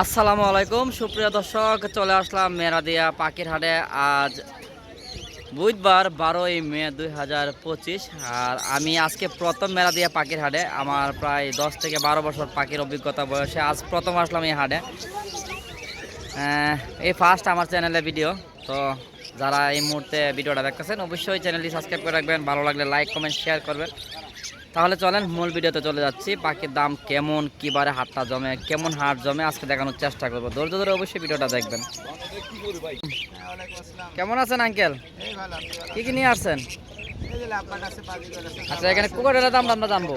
আসসালামু আলাইকুম। সুপ্রিয় দর্শক, চলে আসলাম মেরাদিয়া পাখির হাটে। আজ বুধবার বারোই মে দুই হাজার পঁচিশ। আর আমি আজকে প্রথম মেরাদিয়া পাখির হাটে। আমার প্রায় দশ থেকে বারো বছর পাখির অভিজ্ঞতা বয়সে আজ প্রথম আসলাম এই হাটে। এই ফার্স্ট আমার চ্যানেলে ভিডিও তো যারা এই মুহূর্তে ভিডিওটা দেখতেছেন, অবশ্যই চ্যানেলটি সাবস্ক্রাইব করে রাখবেন। ভালো লাগলে লাইক কমেন্ট শেয়ার করবেন। তাহলে চলেন মূল ভিডিওতে চলে যাচ্ছি। পাখির দাম কেমন কিবারে হাটটা জমে, কেমন হাট জমে, আজকে দেখানোর চেষ্টা করব। ধৈর্য ধরে অবশ্যই ভিডিওটা দেখবেন। কেমন আছেন, আঙ্কেল? কি কি নিয়ে আসছেন? আচ্ছা এখানে কুকুরের দাম আমরা জানব।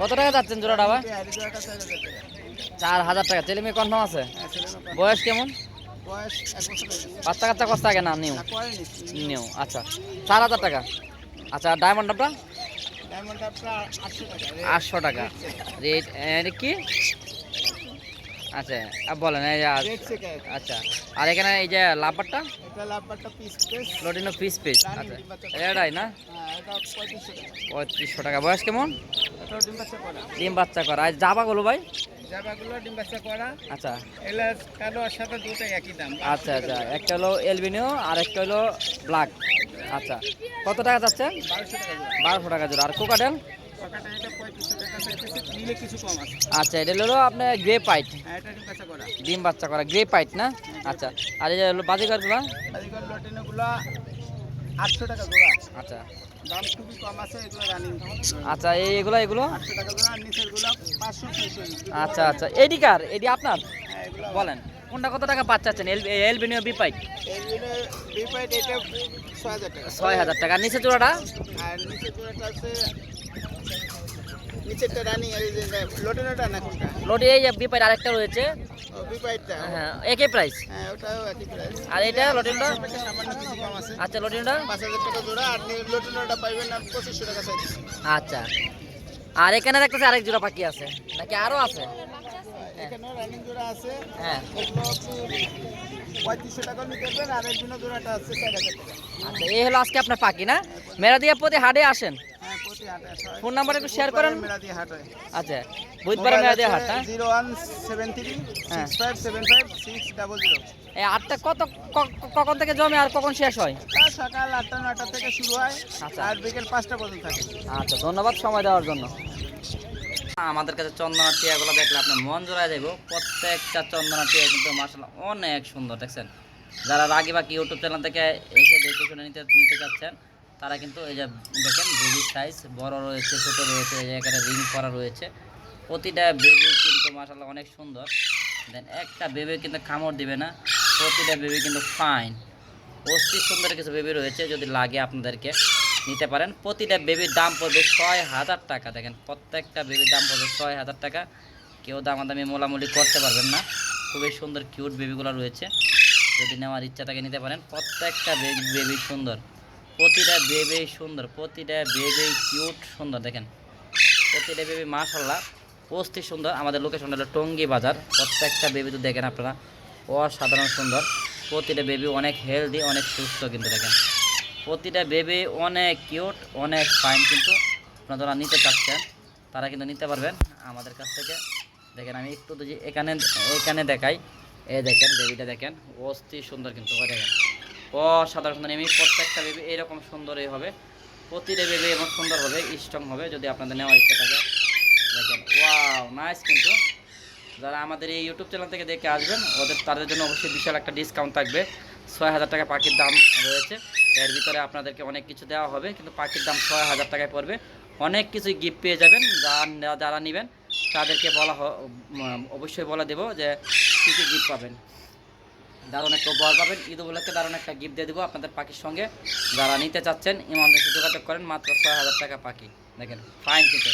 কত টাকা যাচ্ছেন জোড়াটা এই চার হাজার টাকা। ছেলে মেয়ে কনফার্ম আছে? বয়স কেমন? বাচ্চা কাচ্চা কষ্ট আগে না নিউ? নিউ আচ্ছা। চার হাজার টাকা? আচ্ছা ডায়মন্ড আটশো টাকা রেট এটা কি? আচ্ছা বলেন এই আচ্ছা আর এখানে এই যে লাভবারটা? এটা পিস পিস পিস পিস আচ্ছা। এটাই না? হ্যাঁ পঁয়ত্রিশশো টাকা। বয়স কেমন? ডিম বাচ্চা করা। আর জাবাগুলো ভাই? জাবাগুলো ডিম বাচ্চা করা। আচ্ছা। এগুলা কালো আর সাদা দুটোই একই দাম। আচ্ছা আচ্ছা। একটা হলো এলবিনিও আর একটা হলো ব্ল্যাক আচ্ছা। কত টাকা যাচ্ছে? বারোশো টাকা জোড়া। আর কোকাটেল? এটা আচ্ছা এটা হলো আপনার গ্রে পাইট হ্যাঁ ডিম বাচ্চা করা। ডিম বাচ্চা করা। গ্রে পাইট না? আচ্ছা। আর যে হলো বাজিগারগুলো লটিনোগুলো আটশো টাকা জোড়া আচ্ছা। দাম খুবই কম আছে এগুলো রানিং আচ্ছা এই এগুলো এগুলো? আটশো টাকা জোড়া আর নিচেরগুলো পাঁচশো ছয়শো। আচ্ছা আচ্ছা। এডি কার? এডি আপনার? হ্যাঁ বলেন কোনটা কত টাকা পাচ্ছেন এল এলবিনিও বি পাইট বিপাইট এটা ছয় হাজার টাকা। ছয় হাজার টাকা। আর নিচে জোড়াটা? আর নিচের জোড়াটা আছে নিচেরটা রানিং যে লটিনোটা না কোনটা লোডি এই যে বি পাইট আরেকটা রয়েছে। হ্যাঁ একই প্রাইস হ্যাঁ ওটাও একই প্রাইস আর এটা লটিনটা? সামান্য কিছু কম আছে। আচ্ছা লটিনটা? টাকা জোড়া আর লটিনোটা পাইবেন না টাকা আচ্ছা। আর এখানে দেখতেছি আরেক জোড়া পাখি আছে। নাকি আরও আছে? এখানেও রানিং জোড়া আছে। হ্যাঁ। পঁয়ত্রিশশো টাকা নিতে পারবেন আর একদিনও জোড়াটা আছে চার হাজার টাকা। আচ্ছা এই হলো আজকে আপনার পাখি না? মেরা দিয়ে প্রতি হাটে আসেন। ফোন নাম্বার একটু শেয়ার করেন। মেলা দিয়ে হাট আচ্ছা বুধবারে মেরা দিয়ে হাট হ্যাঁ? জিরো ওয়ান সেভেন থ্রি হ্যাঁ। Six five seven five six double zero. এই আটটা কত কখন থেকে জমে আর কখন শেষ হয়? সকাল আটটা নটা থেকে শুরু হয় আচ্ছা। আর বিকেল পাঁচটা পর্যন্ত থাকে। আচ্ছা ধন্যবাদ সময় দেওয়ার জন্য। আমাদের কাছে চন্দনা টিয়াগুলো দেখলে আপনার মন জোড়ায় যাইব প্রত্যেকটা চন্দনা টিয়া কিন্তু মার্শাল অনেক সুন্দর দেখছেন? যারা রাগি বাকি ইউটিউব চ্যানেল থেকে এসে দেখে শুনে নিতে নিতে চাচ্ছেন তারা কিন্তু এই যে দেখেন বেবির সাইজ, বড় রয়েছে, ছোটো রয়েছে, এই যে রিং করা রয়েছে। প্রতিটা বেবি কিন্তু মার্শাল্লাহ অনেক সুন্দর। দেন একটা বেবি কিন্তু কামড় দিবে না, প্রতিটা বেবি কিন্তু ফাইন অস্থির সুন্দর কিছু বেবি রয়েছে, যদি লাগে আপনাদেরকে নিতে পারেন। প্রতিটা বেবির দাম পড়বে ছয় হাজার টাকা। দেখেন প্রত্যেকটা বেবির দাম পড়বে ছয় হাজার টাকা। কেউ দামাদামি, মোলামুলি করতে পারবেন না। খুবই সুন্দর কিউট বেবিগুলো রয়েছে। যদি নেওয়ার ইচ্ছা থাকে নিতে পারেন। প্রত্যেকটা বেবি সুন্দর। প্রতিটা বেবি সুন্দর, প্রতিটা বেবি কিউট সুন্দর, দেখেন। প্রতিটা বেবি মাশাল্লাহ অস্থির সুন্দর। আমাদের লোকেশন হলো টঙ্গি বাজার। প্রত্যেকটা বেবি তো দেখেন আপনারা, অসাধারণ সুন্দর। প্রতিটা বেবি অনেক হেলদি অনেক সুস্থ কিন্তু দেখেন। প্রতিটা বেবি অনেক কিউট অনেক ফাইন কিন্তু আপনারা যারা নিতে চাচ্ছেন, তারা কিন্তু নিতে পারবেন আমাদের কাছ থেকে। দেখেন আমি একটু যদি এখানে এখানে দেখাই এ দেখেন বেবিটা দেখেন অস্থির সুন্দর কিন্তু। দেখেন। অসাধারণ সুন্দর এমনি প্রত্যেকটা বেবি এরকম সুন্দরই হবে। প্রতিটা বেবি এমন সুন্দর হবে স্ট্রং হবে, যদি আপনাদের নেওয়ার ইচ্ছা থাকে। দেখেন ওয়াও নাইস কিন্তু। যারা আমাদের এই ইউটিউব চ্যানেল থেকে দেখে আসবেন, ওদের, তাদের জন্য অবশ্যই বিশাল একটা ডিসকাউন্ট থাকবে। ছয় হাজার টাকা পাখির দাম রয়েছে। এর ভিতরে আপনাদেরকে অনেক কিছু দেওয়া হবে, কিন্তু পাখির দাম ছয় হাজার টাকায় পড়বে। অনেক কিছুই গিফট পেয়ে যাবেন যারা যারা নেবেন, তাদেরকে বলা অবশ্যই বলে দেবো যে কী কী গিফট পাবেন। দারুণ একটা উপহার পাবেন। ঈদ উপলক্ষে দারুণ একটা গিফট দিয়ে দেবো আপনাদের পাখির সঙ্গে। যারা নিতে চাচ্ছেন সাথে যোগাযোগ করেন, মাত্র ছয় হাজার টাকা পাখি। দেখেন ফাইন কিন্তু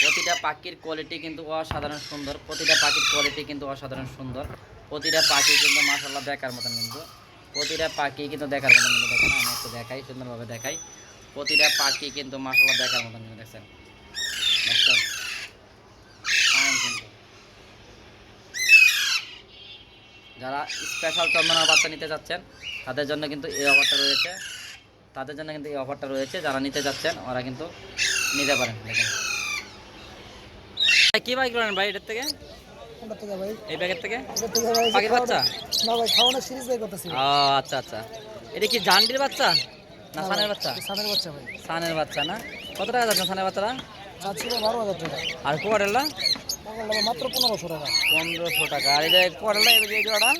প্রতিটা পাখির কোয়ালিটি কিন্তু অসাধারণ সুন্দর। প্রতিটা পাখির কোয়ালিটি কিন্তু অসাধারণ সুন্দর। প্রতিটা পাখি কিন্তু মাসাল্লাহ দেখার মতন কিন্তু। প্রতিটা পাখি কিন্তু দেখার মতন কিন্তু দেখেন, আমি একটু দেখাই, সুন্দরভাবে দেখাই। প্রতিটা পাখি কিন্তু মাসাল্লাহ দেখার মতন কিন্তু দেখছেন। দেখছেন Fine কিন্তু যারা স্পেশাল চন্দনার বাচ্চা নিতে চাচ্ছেন তাদের জন্য কিন্তু এই অফারটা রয়েছে। তাদের জন্য কিন্তু এই অফারটা রয়েছে। যারা নিতে যাচ্ছেন ওরা কিন্তু নিতে পারেন। দেখেন। ভাই, কি বাইক করেন ভাই এটার থেকে? ভাই। এই ব্যাগের থেকে? এটা থেকে ভাই পাখির বাচ্চা? না ভাই খাওয়ানোর সিরিজ বাই করতেছি। আচ্ছা আচ্ছা। এটা কি জান্ডির বাচ্চা? না সানের বাচ্চা? ভাই। সানের বাচ্চা না? কত টাকা যাচ্ছে সানের বাচ্চারা আর কোয়ারেলা মাত্র পনেরোশো টাকা। পনেরোশো টাকা। আর এটা কোয়ারেলা এবার এই জোড়াটা?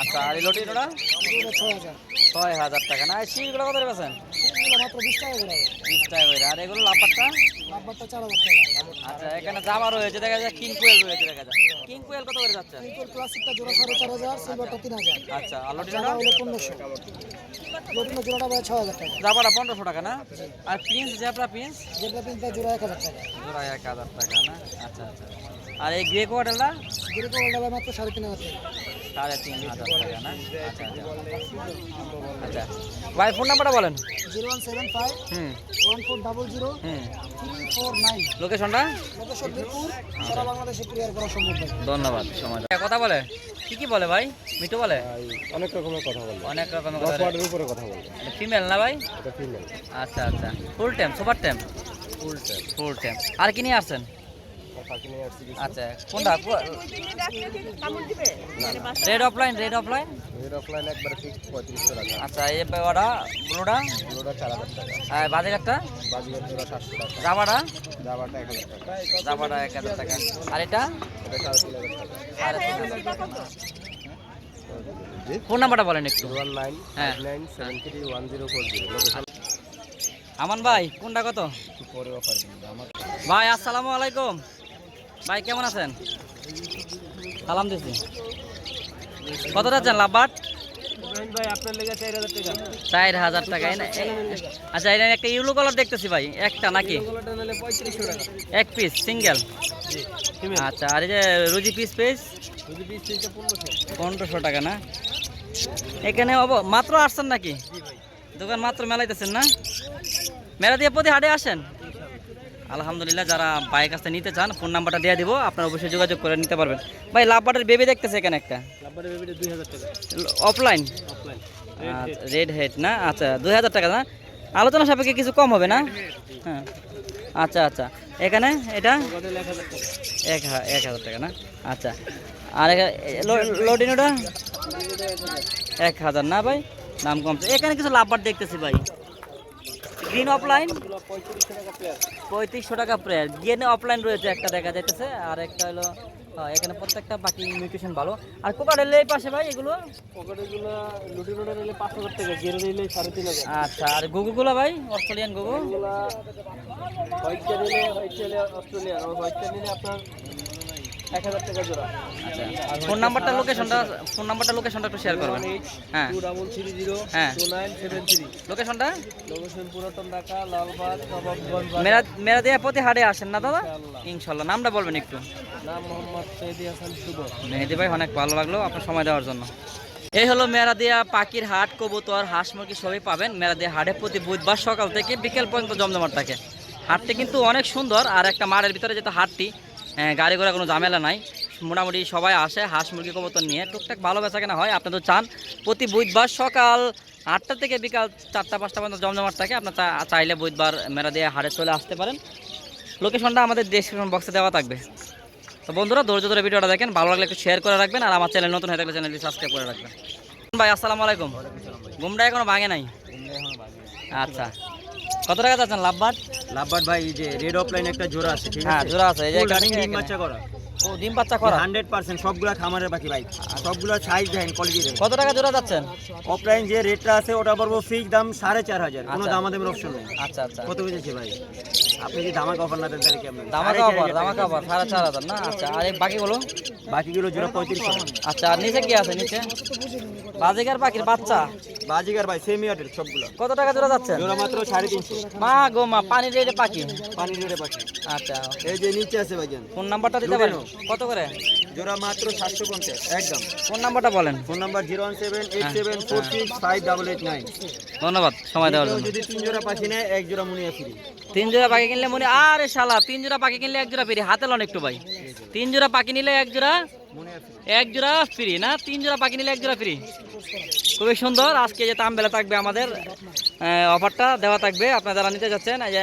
আচ্ছা আর এই লটি জোড়া? ছয় হাজার টাকা। না শিলগুলো কত রেখেছেন? মাত্র বিশ টাকা করে। বিশ টাকা করে আর এগুলো লাপারটা লাভবারটা চার হাজার টাকা। আচ্ছা এখানে জামা রয়েছে দেখা যায় কিং কোয়েল রয়েছে দেখা যায় কিং কোয়েল কত করে যাচ্ছে? পিঙ্কল ক্লাসিকটা জোড়া সাড়ে চার হাজার সিলভারটা তিন হাজার। আচ্ছা আর লটি জামা হলো পনেরোশো। লটিনো জোড়াটা ভাই ছ হাজার টাকা। জামাটা পনেরোশো টাকা না? আর প্রিন্স জেব্রা প্রিন্স জেব্রা পিনটা জোড়া এক হাজার টাকা। জোড়া এক হাজার টাকা না? আচ্ছা আচ্ছা আর এই গ্রে কোয়ারেলটা গ্রে ওটা মাত্র সাড়ে তিন হাজার টাকা। সাড়ে তিন হাজার টাকা না? আচ্ছা আচ্ছা। আচ্ছা। ভাই ফোন নাম্বারটা বলেন। জিরো ওয়ান সেভেন ফাইভ হুম। ওয়ান ফোর ডাবল জিরো হুম। থ্রি ফোর নাইন লোকেশনটা লোকেশন সারা বাংলাদেশে ক্লিয়ার করা সম্ভব ধন্যবাদ সময় কথা বলে? কি কি বলে ভাই? মিঠু বলে? অনেক রকমের কথা বলব অনেক রকমের কথা ওয়ার্ডের উপরে কথা বলব ফিমেল না ভাই? এটা ফিমেল আচ্ছা আচ্ছা। Full time super time full time full time আর কি নিয়ে আসছেন? আচ্ছা কোনটা? রেড অফলাইন রেড অফলাইন এর অফলাইন একবারে ফিক্সড পঁয়ত্রিশশো টাকা। আচ্ছা এই ব্লুটা? টাকা। আর বাজেগারটা বাজিগার জোড়া টাকা। টাকা। টাকা। আর এটা? এটা টাকা। ফোন নাম্বারটা বলেন একটু। হ্যাঁ। আমান ভাই কোনটা কত? ভাই আসসালামু আলাইকুম। ভাই, কেমন আছেন? সালাম দিছি কত যাচ্ছেন, লাভবাট? চার হাজার টাকা আচ্ছা এটা একটা ইউলো কালার দেখতেছি ভাই, একটা নাকি? এক পিস সিঙ্গেল আচ্ছা আর এই যে রুজি পিস পিস পনেরোশো টাকা না? এখানে মাত্র আসছেন নাকি? দোকান মাত্র মেলাইতেছেন না? মেলা দিয়ে প্রতি হাটে আসেন? আলহামদুলিল্লাহ যারা বাইক আসতে নিতে চান ফোন নাম্বারটা দিয়ে দিব আপনারা অবশ্যই যোগাযোগ করে নিতে পারবেন। ভাই লাভবাটের বেবি দেখতেছে এখানে একটা। অফলাইন রেড হেড না? আচ্ছা দুই হাজার টাকা না? আলোচনা সাপেক্ষে কিছু কম হবে না? হ্যাঁ। আচ্ছা আচ্ছা। এখানে এটা? এক হাজার টাকা। এক হাজার টাকা না? আচ্ছা। আর লোডিনোটা এক হাজার। না ভাই? দাম কমছে। এখানে কিছু লাভবার দেখতেছি ভাই। গ্রিন অফলাইন পঁয়ত্রিশশো টাকা প্রায় গ্রিন অফলাইন রয়েছে একটা দেখা যাইতেছে আর একটা হলো হ্যাঁ, এখানে প্রত্যেকটা বাকি নিউট্রিশন ভালো। আর কোকারেল এই পাশে ভাই এগুলো? লুটি নিলে টাকা গেরে নিলে সাড়ে তিন হাজার। আচ্ছা আর গুগুগুলো ভাই অস্ট্রেলিয়ান গুগু এগুলা হোয়াইটটা নিলে অস্ট্রেলিয়ান আর নিলে আপনার এক হাজার টাকা জোড়া। ফোন নাম্বারটা লোকেশনটা ফোন নাম্বারটা লোকেশনটা একটু শেয়ার করবেন। হ্যাঁ। টু ডাবল থ্রি জিরো হ্যাঁ। টু নাইন সেভেন থ্রি লোকেশনটা লোকেশন পুরাতন ঢাকা লালবাগ নবাবগঞ্জ মেরা মেরা দিয়ে প্রতি হাটে আসেন না দাদা? ইনশাল্লাহ নামটা বলবেন একটু। নাম মোহাম্মদ হাসান মেহেদি ভাই অনেক ভালো লাগল আপনার সময় দেওয়ার জন্য। এই হলো মেরাদিয়া পাখির হাট কবুতর হাঁস মুরগি সবই পাবেন মেরাদিয়া হাটে প্রতি বুধবার সকাল থেকে বিকেল পর্যন্ত জমজমাট থাকে। হাটটি কিন্তু অনেক সুন্দর আর একটা মাঠের ভিতরে যেহেতু হাটটি গাড়ি ঘোড়া কোনো ঝামেলা নাই। মোটামুটি সবাই আসে হাঁস মুরগি কবুতর নিয়ে। টুকটাক ভালো বেচা কেনা হয় আপনাদের চান। প্রতি বুধবার সকাল আটটা থেকে বিকাল চারটা পাঁচটা পর্যন্ত জমজমাট থাকে। আপনার চাইলে বুধবার মেলা মেরাদিয়া হাড়ে চলে আসতে পারেন। লোকেশনটা আমাদের ডেসক্রিপশন বক্সে দেওয়া থাকবে। তো বন্ধুরা ধৈর্য ধরে ভিডিওটা দেখেন। ভালো লাগলে একটু শেয়ার করে রাখবেন। আর আমার চ্যানেল নতুন হয়ে থাকলে চ্যানেলটি সাবস্ক্রাইব করে রাখবেন। ভাই আসসালামু আলাইকুম। ঘুমটা এখনও ভাঙে নাই? আচ্ছা। কত টাকা যাচ্ছেন লাভবাট? লাভবাট ভাই যে রেড অফলাইন একটা জোড়া আছে ঠিক হ্যাঁ জোড়া আছে এই যে ডিম বাচ্চা করা। ও ডিম বাচ্চা করা। হান্ড্রেড পার্সেন্ট সবগুলা খামারের পাখি ভাই। সবগুলা সাইজ দেখেন কোয়ালিটি কত টাকা জোড়া যাচ্ছেন? অফলাইন যে রেটটা আছে ওটা পড়ব ফিক্স দাম সাড়ে চার হাজার। কোনো আচ্ছা। দামাদামের অপশন নেই। আচ্ছা আচ্ছা। কত বুঝেছে ভাই? আপনি যদি ধামাকা অফার না দেন তাহলে কেমন? দামাকা অফার দামাকা অফার সাড়ে চার হাজার না? আচ্ছা আর বাকিগুলো? বাকিগুলো জোড়া পঁয়ত্রিশশো। আচ্ছা আর নিচে কি আছে নিচে? বাজিকার পাখির বাচ্চা? বাজিগার ভাই সেমি আটের সবগুলো। কত টাকা জোড়া যাচ্ছে? জোড়া মাত্র সাড়ে তিনশো। মা গো মা পানি রেটে পাখি? পানি রেড়ে পাখি। আচ্ছা। এই যে নিচে আছে ভাইজান। ফোন নাম্বারটা দিতে পারেন? কত করে? জোড়া মাত্র সাতশো পঞ্চাশ। একদম। ফোন নাম্বারটা বলেন। Phone number zero one seven eight seven four six five double eight nine. ধন্যবাদ। সময় দেওয়ার জন্য। যদি তিন জোড়া পাখি নেয় এক জোড়া মুনিয়া ফ্রি। তিন জোড়া পাখি কিনলে মনে আরে শালা তিন জোড়া পাখি কিনলে এক জোড়া পেরি হাতে লন একটু ভাই। তিন জোড়া পাখি নিলে এক জোড়া এক জোড়া ফ্রি না? তিন জোড়া পাখি নিলে এক জোড়া ফ্রি। খুবই সুন্দর। আজকে যে তামবেলা থাকবে আমাদের অফারটা দেওয়া থাকবে। আপনারা যারা নিতে যাচ্ছেন এই যে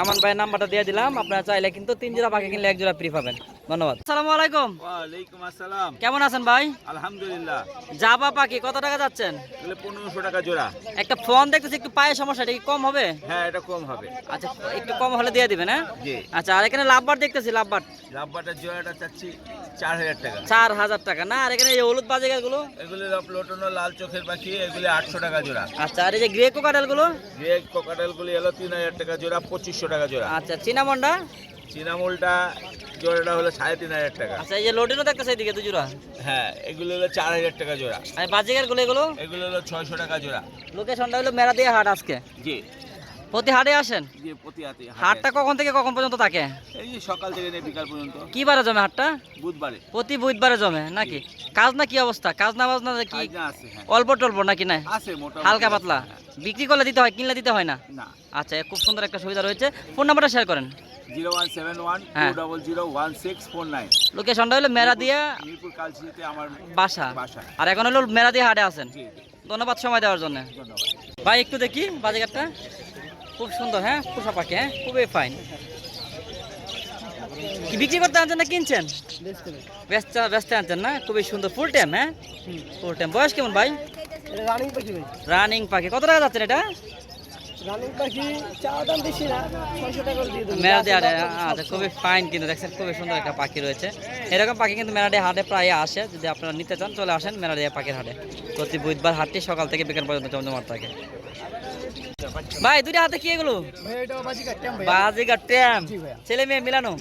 আমান ভাইয়ের নাম্বারটা দিয়ে দিলাম। আপনারা চাইলে কিন্তু তিন জোড়া পাখি কিনলে এক জোড়া ফ্রি পাবেন। ধন্যবাদ। আসসালামু আলাইকুম। ওয়ালাইকুম আসসালাম। কেমন আছেন ভাই? আলহামদুলিল্লাহ। জাবা পাখি কত টাকা যাচ্ছেন? এগুলো পনেরোশো টাকা জোড়া। একটা ফোন দেখতেছি একটু পায়ে সমস্যা এটা কি কম হবে? হ্যাঁ এটা কম হবে। আচ্ছা একটু কম হলে দিয়ে দিবেন হ্যাঁ? জি। আচ্ছা আর এখানে লাভবার দেখতেছি লাভবার। রাব্বাটার জোড়াটা চাচ্ছি চার হাজার টাকা। চার হাজার টাকা না? আর এখানে এই হলুদ বাজিগারগুলো এগুলো লোটনো লাল চোখের পাখি এগুলো আটশো টাকা জোড়া। আচ্ছা আর এই যে গ্রে কোকাটেলগুলো? যে কোকাটেলগুলি এলো তিন হাজার টাকা জোড়া পঁচিশশো টাকা জোড়া। আচ্ছা চিনামুলটা জোড়াটা হলো সাড়ে তিন হাজার টাকা। আচ্ছা এই যে দেখতেছে এদিকে দুজোড়া হ্যাঁ এগুলো হলো চার হাজার টাকা জোড়া। আর বাজিগারগুলো এগুলো? এগুলো হলো ছয়শো টাকা জোড়া। লোকেশনটা হলো মেরা দিয়ে হাট আজকে। জি। প্রতি হাটে আসেন? জি প্রতি হাতে হাটটা কখন থেকে কখন পর্যন্ত থাকে? এই যে সকাল থেকে নিয়ে বিকাল পর্যন্ত। কি বারে জমে হাটটা? বুধবারে। প্রতি বুধবারে জমে নাকি? কাজ না কি অবস্থা? কাজ না বাজ না কি হ্যাঁ। অল্প টল্প নাকি না আছে মোটা হালকা পাতলা? বিক্রি করলে দিতে হয় কিনলে দিতে হয় না? না। আচ্ছা খুব সুন্দর একটা সুবিধা রয়েছে। ফোন নাম্বারটা শেয়ার করেন। জিরো ওয়ান সেভেন ওয়ান হ্যাঁ। Two double zero one six four nine. লোকেশনটা হলো মেরা দিয়া মিরপুর কালচিতে আমার বাসা। বাসা। আর এখন হলো মেরা দিয়ে হাটে আছেন। ধন্যবাদ সময় দেওয়ার জন্য। ভাই একটু দেখি বাজিঘাটটা খুব সুন্দর হ্যাঁ? পোষা পাখি হ্যাঁ? খুবই ফাইন কি বিক্রি করতে আনছেন না কিনছেন? ব্যস্ত ব্যস্ত আনছেন না? খুবই সুন্দর ফুল টাইম হ্যাঁ? ফুল টাইম বয়স কেমন ভাই? রানিং পাখি রানিং পাখি। কত টাকা যাচ্ছে এটা? রানিং পাখি চা দাম বেশি না ছয়শো টাকা দিয়ে দেবো। মেরা দিয়ে আচ্ছা খুবই ফাইন কিন্তু দেখছেন খুবই সুন্দর একটা পাখি রয়েছে। এরকম পাখি কিন্তু হাটে প্রায় আসে। যদি আপনারা নিতে চান চলে আসেন মেরাডি পাখির হাটে। প্রতি বুধবার হাটটি সকাল থেকে বিকেল পর্যন্ত জমজমাট থাকে। ভাই দুইটা হাতে কি এগুলো? বাজিকার ট্যাম। ছেলে মেয়ে মিলানো?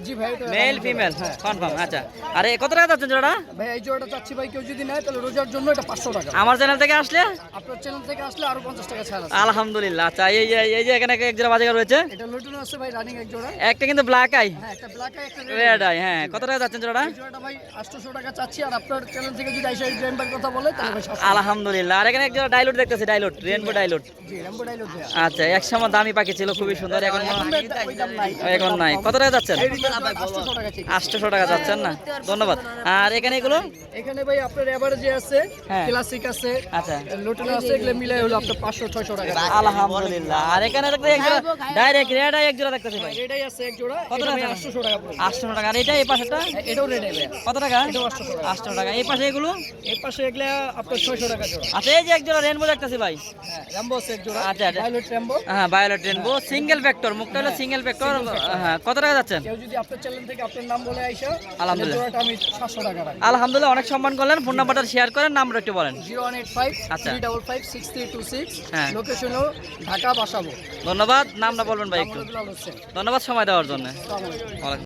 মেল ফিমেল কনফার্ম আচ্ছা। আরে কত টাকা যাচ্ছেন জোড়াটা? ভাই এই জোড়াটা চাচ্ছি ভাই কেউ যদি নেয় তাহলে রোজার জন্য এটা পাঁচশো টাকা। আমার চ্যানেল থেকে আসলে? আপনার চ্যানেল থেকে আসলে আরও পঞ্চাশ টাকা ছাড় আলহামদুলিল্লাহ আচ্ছা এই যে এই যে এখানে এক জোড়া বাজিকার রয়েছে? এটা লুটুন আছে ভাই রানিং এক জোড়া। একটা কিন্তু ব্ল্যাক আই হ্যাঁ একটা ব্ল্যাক একটা রেড আই হ্যাঁ কত টাকা যাচ্ছেন জোড়াটা? জোড়াটা ভাই আটশোশো টাকা চাচ্ছি আর আপনার চ্যানেল থেকে যদি আইসা কথা বলে তাহলে আলহামদুলিল্লাহ আর এখানে এক জোড়া ডাইলুট দেখতেছি dilute rainbow dilute G rainbow dilute আচ্ছা এক সময় দামি পাখি ছিল খুবই সুন্দর এখন এখন নাই। কত টাকা যাচ্ছেন? আটশোশো টাকা যাচ্ছেন না? ধন্যবাদ। আর এখানে এগুলো? এখানে ভাই আপনার এভারেজে আছে হ্যাঁ। ক্লাসিক আছে আচ্ছা। লুটুন আছে এগুলো মিলাই হলো আপনার পাঁচশো ছয়শো টাকা। আলহামদুলিল্লাহ। আর এখানে দেখতে এক জোড়া ডাইরেক্ট রেড আই এক জোড়া দেখতেছি ভাই। এটাই আছে এক জোড়া। কত টাকা? ভাই আটশোশো টাকা পড়বে আটশো টাকা। আর এটা এই পাশেরটা? এটাও রেডি ভাই। কত টাকা? এটাও আটশো টাকা। এই পাশে এগুলো? এর পাশে এগুলা আপনার ছয়শো টাকা জোড়া। আচ্ছা এই যে এক জোড়া রেনবো দেখতেছি ভাই। হ্যাঁ র্যাম্বো আছে এক জোড়া। আচ্ছা, আচ্ছা। ভায়োলেট র্যাম্বো হ্যাঁ ভায়োলেট রেনবো সিঙ্গেল ভেক্টর মুখটা হলো সিঙ্গেল ভেক্টর হ্যাঁ কত টাকা যাচ্ছেন? কেউ যদি আপনার চ্যানেল থেকে আপনার নাম বলে আইসা আলহামদুলিল্লাহ। আমি সাতশো টাকা রাখি আলহামদুলিল্লাহ অনেক সম্মান করলেন ফোন নাম্বারটা শেয়ার করেন নাম্বার একটু বলেন। জিরো ওয়ান এইট ফাইভ আচ্ছা। Three double five six three two six হ্যাঁ। লোকেশন হলো ঢাকা বাসাবো। ধন্যবাদ নামটা বলবেন ভাই একটু। ধন্যবাদ সময় দেওয়ার জন্য। আসসালামু আলাইকুম। ওয়ালাইকুম